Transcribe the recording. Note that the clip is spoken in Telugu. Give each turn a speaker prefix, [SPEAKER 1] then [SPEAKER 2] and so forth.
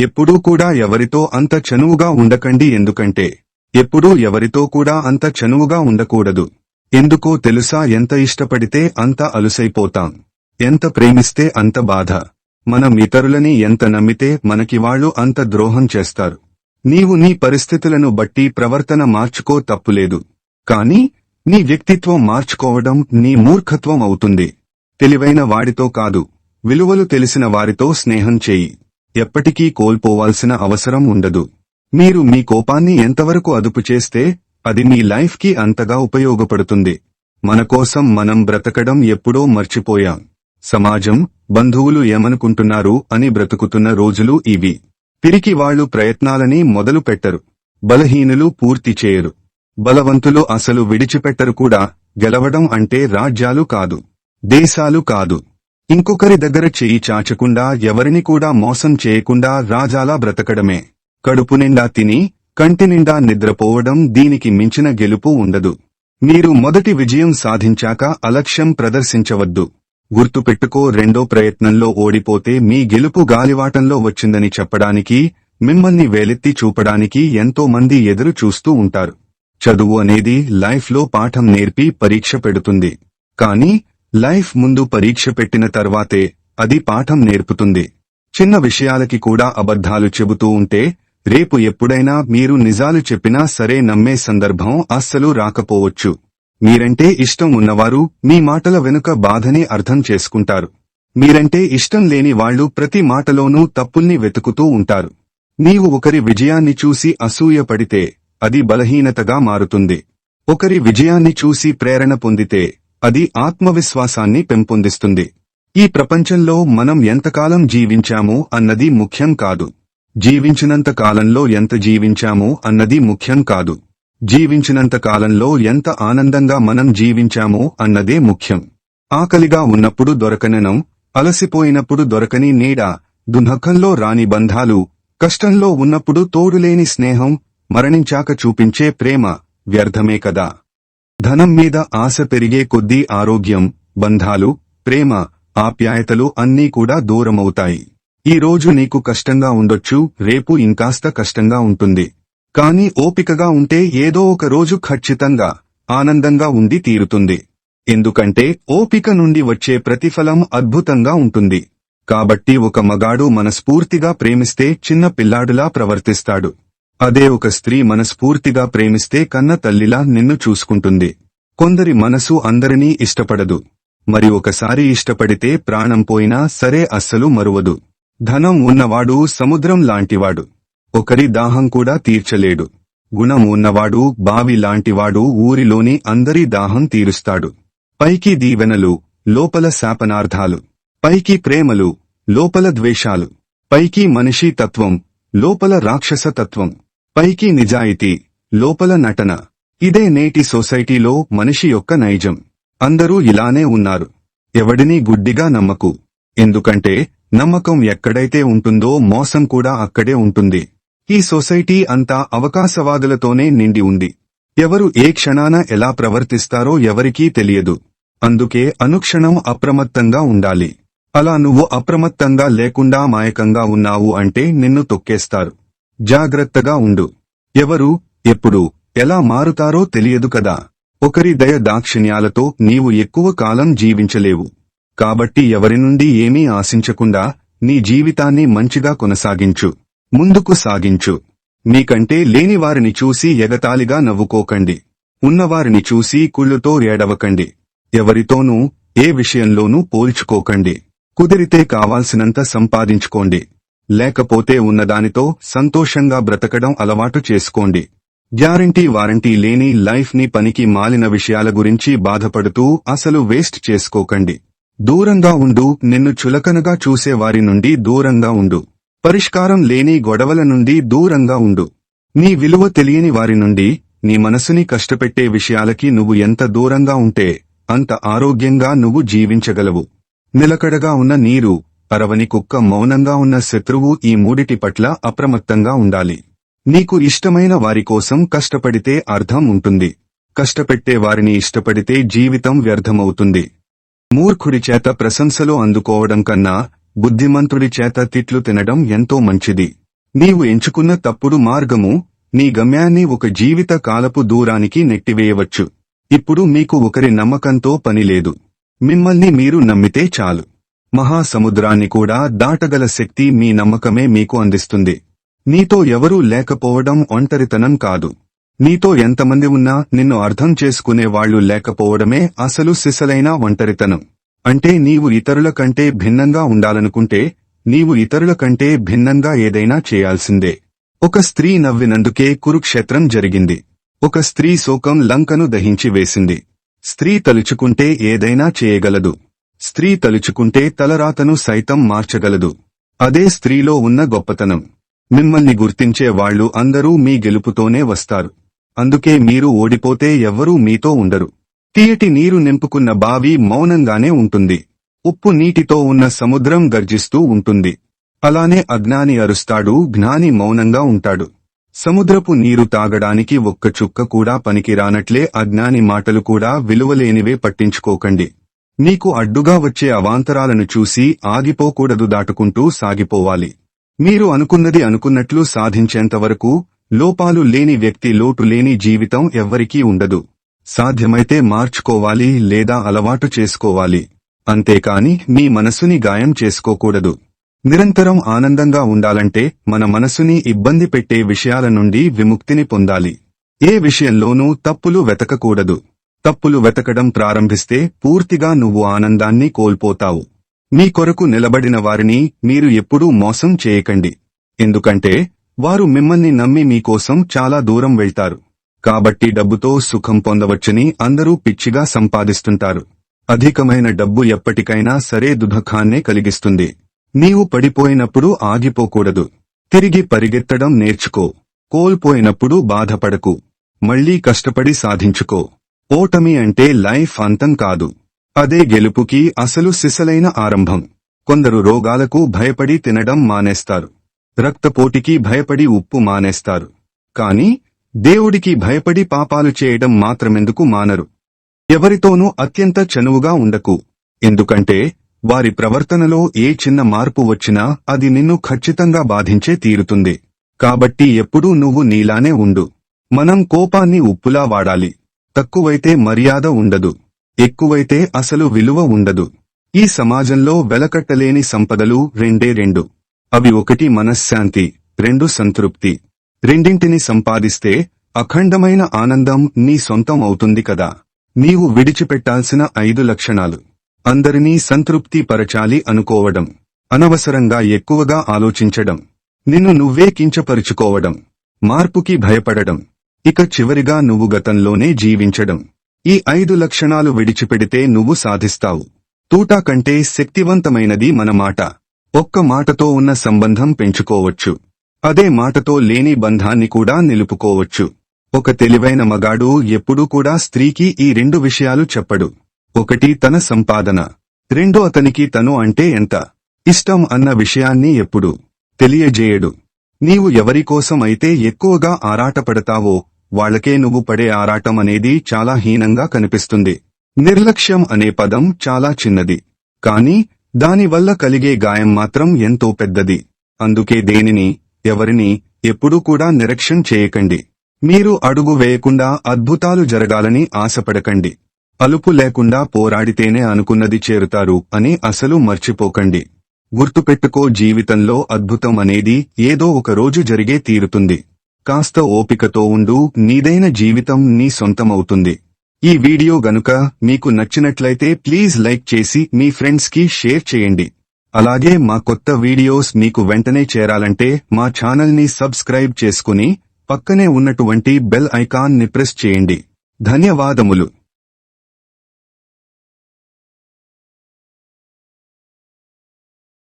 [SPEAKER 1] ఎప్పుడూ కూడా ఎవరితో అంత చనువుగా ఉండకండి ఎందుకంటే ఎప్పుడూ ఎవరితో కూడా అంత చనువుగా ఉండకూడదు. ఎందుకో తెలుసా ఎంత ఇష్టపడితే అంత అలుసైపోతాం. ఎంత ప్రేమిస్తే అంత బాధ. మనం ఇతరులని ఎంత నమ్మితే మనకి వాళ్ళు అంత ద్రోహం చేస్తారు. నీవు నీ పరిస్థితులను బట్టి ప్రవర్తన మార్చుకో తప్పులేదు. కాని నీ వ్యక్తిత్వం మార్చుకోవడం నీ మూర్ఖత్వం అవుతుంది. తెలివైన వాడితో కాదు. విలువలు తెలిసిన వారితో స్నేహం చేయి. ఎప్పటికీ కోల్పోవాల్సిన అవసరం ఉండదు. మీరు మీ కోపాన్ని ఎంతవరకు అదుపు చేస్తే అది మీ లైఫ్కి అంతగా ఉపయోగపడుతుంది. మన కోసం మనం బ్రతకడం ఎప్పుడో మర్చిపోయాం. సమాజం బంధువులు ఏమనుకుంటున్నారు అని బ్రతుకుతున్న రోజులు ఇవి. పిరికి వాళ్ళు ప్రయత్నాలని మొదలు పెట్టరు. బలహీనులు పూర్తి చేయరు. బలవంతులు అసలు విడిచిపెట్టరు కూడా గెలవడం అంటే రాజ్యాలు కాదు. దేశాలు కాదు. ఇంకొకరి దగ్గర చెయ్యి చాచకుండా ఎవరిని కూడా మోసం చేయకుండా రాజాలా బ్రతకడమే. కడుపు నిండా తిని కంటి నిండా నిద్రపోవడం దీనికి మించిన గెలుపు ఉండదు. మీరు మొదటి విజయం సాధించాక అలక్ష్యం ప్రదర్శించవద్దు. గుర్తుపెట్టుకో రెండో ప్రయత్నంలో ఓడిపోతే మీ గెలుపు గాలివాటంలో వచ్చిందని చెప్పడానికి మిమ్మల్ని వేలెత్తి చూపడానికి ఎంతో మంది ఎదురు చూస్తూ ఉంటారు. చదువు అనేది లైఫ్లో పాఠం నేర్పి పరీక్ష పెడుతుంది. కానీ లైఫ్ ముందు పరీక్ష పెట్టిన తర్వాతే అది పాఠం నేర్పుతుంది. చిన్న విషయాలకి కూడా అబద్ధాలు చెబుతూ ఉంటే రేపు ఎప్పుడైనా మీరు నిజాలు చెప్పినా సరే నమ్మే సందర్భం అస్సలు రాకపోవచ్చు. మీరంటే ఇష్టం ఉన్నవారు మీ మాటల వెనుక బాధని అర్థం చేసుకుంటారు. మీరంటే ఇష్టం లేని వాళ్ళు ప్రతి మాటలోనూ తప్పుల్ని వెతుకుతూ ఉంటారు. నీవు ఒకరి విజయాన్ని చూసి అసూయ పడితే అది బలహీనతగా మారుతుంది. ఒకరి విజయాన్ని చూసి ప్రేరణ పొందితే అది ఆత్మవిశ్వాసాన్ని పెంపొందిస్తుంది. ఈ ప్రపంచంలో మనం ఎంతకాలం జీవించాము అన్నది ముఖ్యం కాదు. జీవించినంత కాలంలో ఎంత జీవించాము అన్నది ముఖ్యం కాదు. జీవించినంత కాలంలో ఎంత ఆనందంగా మనం జీవించామో అన్నదే ముఖ్యం. ఆకలిగా ఉన్నప్పుడు దొరకననం అలసిపోయినప్పుడు దొరకని నీడ దునఖంలో రాని బంధాలు కష్టంలో ఉన్నప్పుడు తోడులేని స్నేహం మరణించాక చూపించే ప్రేమ వ్యర్థమే కదా. ధనం మీద ఆశ పెరిగే కొద్దీ ఆరోగ్యం బంధాలు ప్రేమ ఆప్యాయతలు అన్నీ కూడా దూరమవుతాయి. ఈ రోజు నీకు కష్టంగా ఉండొచ్చు రేపు ఇంకాస్త కష్టంగా ఉంటుంది. కానీ ఓపికగా ఉంటే ఏదో ఒక రోజు ఖచ్చితంగా ఆనందంగా ఉండి తీరుతుంది. ఎందుకంటే ఓపిక నుండి వచ్చే ప్రతిఫలం అద్భుతంగా ఉంటుంది. కాబట్టి ఒక మగాడు మనస్ఫూర్తిగా ప్రేమిస్తే చిన్న పిల్లాడులా ప్రవర్తిస్తాడు. అదే ఒక స్త్రీ మనస్ఫూర్తిగా ప్రేమిస్తే కన్న తల్లిలా నిన్ను చూసుకుంటుంది. కొందరి మనసు అందరినీ ఇష్టపడదు. మరి ఒకసారి ఇష్టపడితే ప్రాణం పోయినా సరే అస్సలు మరువదు. ధనం ఉన్నవాడు సముద్రం లాంటివాడు. ఒకరి దాహం కూడా తీర్చలేడు. గుణం ఉన్నవాడు బావి లాంటివాడు ఊరిలోని అందరి దాహం తీరుస్తాడు. పైకి దీవెనలు లోపల శాపనార్థాలు. పైకి ప్రేమలు లోపల ద్వేషాలు. పైకి మనిషి తత్వం లోపల రాక్షస తత్వం. పైకి నిజాయితీ లోపల నటన. ఇదే నేటి సొసైటీలో మనిషి యొక్క నైజం. అందరూ ఇలానే ఉన్నారు. ఎవడిని గుడ్డిగా నమ్మకు. ఎందుకంటే నమ్మకం ఎక్కడైతే ఉంటుందో మోసం కూడా అక్కడే ఉంటుంది. ఈ సొసైటీ అంతా అవకాశవాదులతోనే నిండి ఉంది. ఎవరు ఏ క్షణాన ఎలా ప్రవర్తిస్తారో ఎవరికీ తెలియదు. అందుకే అనుక్షణం అప్రమత్తంగా ఉండాలి. అలా నువ్వు అప్రమత్తంగా లేకుండా మాయకంగా ఉన్నావు అంటే నిన్ను తొక్కేస్తారు. జాగ్రత్తగా ఉండు. ఎవరు ఎప్పుడు ఎలా మారుతారో తెలియదు కదా. ఒకరి దయ దాక్షిణ్యాలతో నీవు ఎక్కువ కాలం జీవించలేవు. కాబట్టి ఎవరి నుండి ఏమీ ఆశించకుండా నీ జీవితాన్ని మంచిగా కొనసాగించు. ముందుకు సాగించు. నీకంటే లేని వారిని చూసి ఎగతాళిగా నవ్వుకోకండి. ఉన్నవారిని చూసి కుళ్ళుతో ఏడవకండి. ఎవరితోనూ ఏ విషయంలోనూ పోల్చుకోకండి. కుదిరితే కావాల్సినంత సంపాదించుకోండి. లేకపోతే ఉన్నదానితో సంతోషంగా బ్రతకడం అలవాటు చేసుకోండి. గ్యారంటీ వారంటీ లేని లైఫ్ని పనికి మాలిన విషయాల గురించి బాధపడుతూ అసలు వేస్ట్ చేసుకోకండి. దూరంగా ఉండు నిన్ను చులకనగా చూసే వారి నుండి దూరంగా ఉండు. పరిష్కారం లేని గొడవల నుండి దూరంగా ఉండు. నీ విలువ తెలియని వారి నుండి నీ మనసుని కష్టపెట్టే విషయాలకి నువ్వు ఎంత దూరంగా ఉంటే అంత ఆరోగ్యంగా నువ్వు జీవించగలవు. నిలకడగా ఉన్న నీరు పరవని కుక్క మౌనంగా ఉన్న శత్రువు ఈ మూడిటి పట్ల అప్రమత్తంగా ఉండాలి. నీకు ఇష్టమైన వారి కోసం కష్టపడితే అర్థం ఉంటుంది. కష్టపెట్టే వారిని ఇష్టపడితే జీవితం వ్యర్థమవుతుంది. మూర్ఖుడి చేత ప్రశంసలు అందుకోవడం కన్నా బుద్ధిమంతుడి చేత తిట్లు తినడం ఎంతో మంచిది. నీవు ఎంచుకున్న తప్పుడు మార్గము నీ గమ్యాన్ని ఒక జీవిత కాలపు దూరానికి నెట్టివేయవచ్చు. ఇప్పుడు మీకు ఒకరి నమ్మకంతో పనిలేదు మిమ్మల్ని మీరు నమ్మితే చాలు. మహాసముద్రాన్ని కూడా దాటగల శక్తి మీ నమ్మకమే మీకు అందిస్తుంది. నీతో ఎవరూ లేకపోవడం ఒంటరితనం కాదు. నీతో ఎంతమంది ఉన్నా నిన్ను అర్థం చేసుకునే వాళ్ళు లేకపోవడమే అసలు సిసలైన ఒంటరితనం. అంటే నీవు ఇతరుల కంటే భిన్నంగా ఉండాలనుకుంటే నీవు ఇతరుల కంటే భిన్నంగా ఏదైనా చేయాల్సిందే. ఒక స్త్రీ నవ్వినందుకే కురుక్షేత్రం జరిగింది. ఒక స్త్రీ శోకం లంకను దహించి వేసింది. స్త్రీ తలుచుకుంటే ఏదైనా చేయగలదు. స్త్రీ తలుచుకుంటే తలరాతను సైతం మార్చగలదు. అదే స్త్రీలో ఉన్న గొప్పతనం. మిమ్మల్ని గుర్తించే వాళ్ళు అందరూ మీ గెలుపుతోనే వస్తారు. అందుకే మీరు ఓడిపోతే ఎవ్వరూ మీతో ఉండరు. తీయటి నీరు నింపుకున్న బావి మౌనంగానే ఉంటుంది. ఉప్పు నీటితో ఉన్న సముద్రం గర్జిస్తూ ఉంటుంది. అలానే అజ్ఞాని అరుస్తాడు జ్ఞాని మౌనంగా ఉంటాడు. సముద్రపు నీరు తాగడానికి ఒక్క చుక్క కూడా పనికిరానట్లే అజ్ఞాని మాటలు కూడా విలువలేనివే పట్టించుకోకండి. నీకు అడ్డుగా వచ్చే అవాంతరాలను చూసి ఆగిపోకూడదు దాటుకుంటూ సాగిపోవాలి. మీరు అనుకున్నది అనుకున్నట్లు సాధించేంతవరకు లోపాలు లేని వ్యక్తి లోటు లేని జీవితం ఎవ్వరికీ ఉండదు. సాధ్యమైతే మార్చుకోవాలి లేదా అలవాటు చేసుకోవాలి. అంతేకాని మీ మనసుని గాయం చేసుకోకూడదు. నిరంతరం ఆనందంగా ఉండాలంటే మన మనసుని ఇబ్బంది పెట్టే విషయాల నుండి విముక్తిని పొందాలి. ఏ విషయంలోనూ తప్పులు వెతకకూడదు. తప్పులు వెతకడం ప్రారంభిస్తే పూర్తిగా నువ్వు ఆనందాన్ని కోల్పోతావు. మీ కొరకు నిలబడిన వారిని మీరు ఎప్పుడూ మోసం చేయకండి. ఎందుకంటే వారు మిమ్మల్ని నమ్మి మీకోసం చాలా దూరం వెళ్తారు. కాబట్టి డబ్బుతో సుఖం పొందవచ్చని అందరూ పిచ్చిగా సంపాదిస్తుంటారు. అధికమైన డబ్బు ఎప్పటికైనా సరే దుఃఖాన్నే కలిగిస్తుంది. నీవు పడిపోయినప్పుడు ఆగిపోకూడదు. తిరిగి పరిగెత్తడం నేర్చుకో. కోల్పోయినప్పుడు బాధపడకు. మళ్ళీ కష్టపడి సాధించుకో. ఓటమి అంటే లైఫ్ అంతం కాదు. అదే గెలుపుకి అసలు సిసలైన ఆరంభం. కొందరు రోగాలకు భయపడి తినడం మానేస్తారు. రక్తపోటికి భయపడి ఉప్పు మానేస్తారు. కాని దేవుడికి భయపడి పాపాలు చేయడం మాత్రమెందుకు మానరు. ఎవరితోనూ అత్యంత చనువుగా ఉండకు. ఎందుకంటే వారి ప్రవర్తనలో ఏ చిన్న మార్పు వచ్చినా అది నిన్ను ఖచ్చితంగా బాధించే తీరుతుంది. కాబట్టి ఎప్పుడూ నువ్వు నీలానే ఉండు. మనం కోపాన్ని ఉప్పులా వాడాలి. తక్కువైతే మర్యాద ఉండదు. ఎక్కువైతే అసలు విలువ ఉండదు. ఈ సమాజంలో వెలకట్టలేని సంపదలు రెండే రెండు. అవి ఒకటి మనశ్శాంతి రెండు సంతృప్తి. రెండింటిని సంపాదిస్తే అఖండమైన ఆనందం నీ సొంతం అవుతుంది కదా. నీవు విడిచిపెట్టాల్సిన ఐదు లక్షణాలు. అందరినీ సంతృప్తి పరచాలి అనుకోవడం. అనవసరంగా ఎక్కువగా ఆలోచించడం. నిన్ను నువ్వే కించపరుచుకోవడం. మార్పుకి భయపడడం. ఇక చివరిగా నువ్వు గతంలోనే జీవించడం. ఈ ఐదు లక్షణాలు విడిచిపెడితే నువ్వు సాధిస్తావు. తూటా కంటే శక్తివంతమైనది మన మాట. ఒక్క మాటతో ఉన్న సంబంధం పెంచుకోవచ్చు. అదే మాటతో లేని బంధాన్ని కూడా నిలుపుకోవచ్చు. ఒక తెలివైన మగాడు ఎప్పుడూ కూడా స్త్రీకి ఈ రెండు విషయాలు చెప్పడు. ఒకటి తన సంపాదన. రెండో అతనికి తను అంటే ఎంత? ఇష్టం అన్న విషయాన్ని ఎప్పుడు తెలియజేయడు. నీవు ఎవరికోసమైతే అయితే ఎక్కువగా ఆరాటపడతావో వాళ్ళకే నువ్వు పడే ఆరాటం అనేది చాలా హీనంగా కనిపిస్తుంది. నిర్లక్ష్యం అనే పదం చాలా చిన్నది. కాని దానివల్ల కలిగే గాయం మాత్రం ఎంతో పెద్దది. అందుకే దేనిని ఎవరిని ఎప్పుడూ కూడా నిరక్ష్యం చేయకండి. మీరు అడుగు వేయకుండా అద్భుతాలు జరగాలని ఆశపడకండి. అలుపు లేకుండా పోరాడితేనే అనుకున్నది చేరుతారు అని అసలు మర్చిపోకండి. గుర్తుపెట్టుకో జీవితంలో అద్భుతం అనేది ఏదో ఒక రోజు జరిగే తీరుతుంది. కాస్త ఓపికతో ఉండు నీదైన జీవితం నీ సొంతమవుతుంది. ఈ వీడియో గనుక మీకు నచ్చినట్లయితే ప్లీజ్ లైక్ చేసి మీ ఫ్రెండ్స్కి షేర్ చేయండి. అలాగే మా కొత్త వీడియోస్ మీకు వెంటనే చేరాలంటే మా ఛానల్ని సబ్స్క్రైబ్ చేసుకుని పక్కనే ఉన్నటువంటి బెల్ ఐకాన్ని ప్రెస్ చేయండి. ధన్యవాదములు.